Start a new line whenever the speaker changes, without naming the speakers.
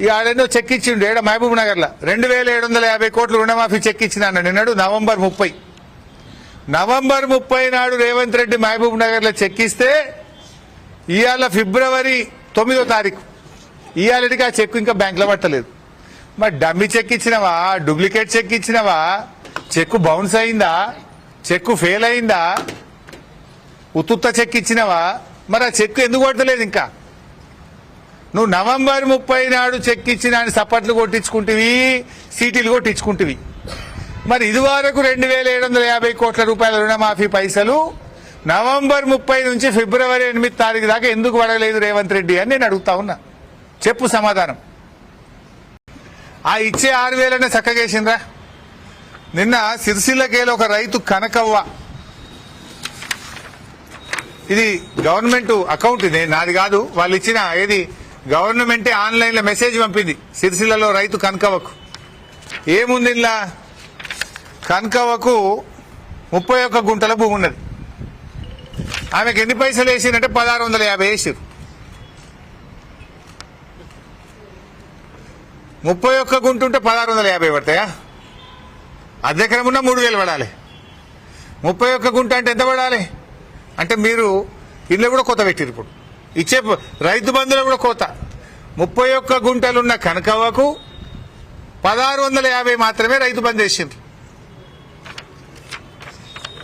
ఇక ఆడేందో చెక్ ఇచ్చిండు ఏడ మహబూబ్ నగర్లో. రెండు వేల ఏడు వందల యాభై కోట్లు రుణమాఫీ చెక్ ఇచ్చిన అన్నాడు నిన్నాడు నవంబర్ ముప్పై. నవంబర్ ముప్పై నాడు రేవంత్ రెడ్డి మహబూబ్ నగర్లో చెక్ ఇస్తే ఇవాళ ఫిబ్రవరి తొమ్మిదో తారీఖు. ఇవాళకి ఆ చెక్ ఇంకా బ్యాంకులో పట్టలేదు. మరి డమ్మి చెక్ ఇచ్చినవా డూప్లికేట్ చెక్ ఇచ్చినవా చెక్ బౌన్స్ అయిందా? చెక్ ఫెయిల్ అయిందా? ఉత్తుత్త చెక్ ఇచ్చినవా మరి ఆ చెక్ ఎందుకు పడతలేదు ఇంకా? నువ్వు నవంబర్ ముప్పై నాడు చెక్ ఇచ్చి అని సపట్లు కొట్టించుకుంటువి సీటీలు కొట్టించుకుంటువి. మరి ఇదివరకు రెండు వేల ఏడు వందల యాభై కోట్ల రూపాయల రుణమాఫీ పైసలు నవంబర్ ముప్పై నుంచి ఫిబ్రవరి ఎనిమిది తారీఖు దాకా ఎందుకు పడలేదు రేవంత్ రెడ్డి అని నేను అడుగుతా ఉన్నా. చెప్పు సమాధానం. ఆ ఇచ్చే ఆరు వేలనే చక్కగేసిండ్రా. నిన్న సిరిసిల్లకేలో ఒక రైతు కనకవ్వ. ఇది గవర్నమెంట్ అకౌంట్ ఇది నాది కాదు. వాళ్ళు ఇచ్చిన ఏది? గవర్నమెంటే ఆన్లైన్లో మెసేజ్ పంపింది. సిరిసిల్లలో రైతు కనకవకు ఏముంది ఇలా కనకవకు ముప్పై ఒక్క గుంటల భూమి ఉన్నది. ఆమెకు ఎన్ని పైసలు వేసిందంటే పదహారు వందల యాభై వేసారు ముప్పై ఒక్క గుంట ఉంటే పదహారు వందల యాభై పడతాయా? అద్దెకరం ఉన్న మూడు వేలు పడాలి. ముప్పై ఒక్క గుంట అంటే ఎంత పడాలి? అంటే మీరు ఇల్లు కూడా కొత్త పెట్టిరు ఇప్పుడు. ఇచ్చే రైతు బంధువులు కూడా కోత. ముప్పై ఒక్క గుంటలున్న కనకవ్వకు పదహారు వందల యాభై మాత్రమే రైతు బంద్ చేసిండ్రు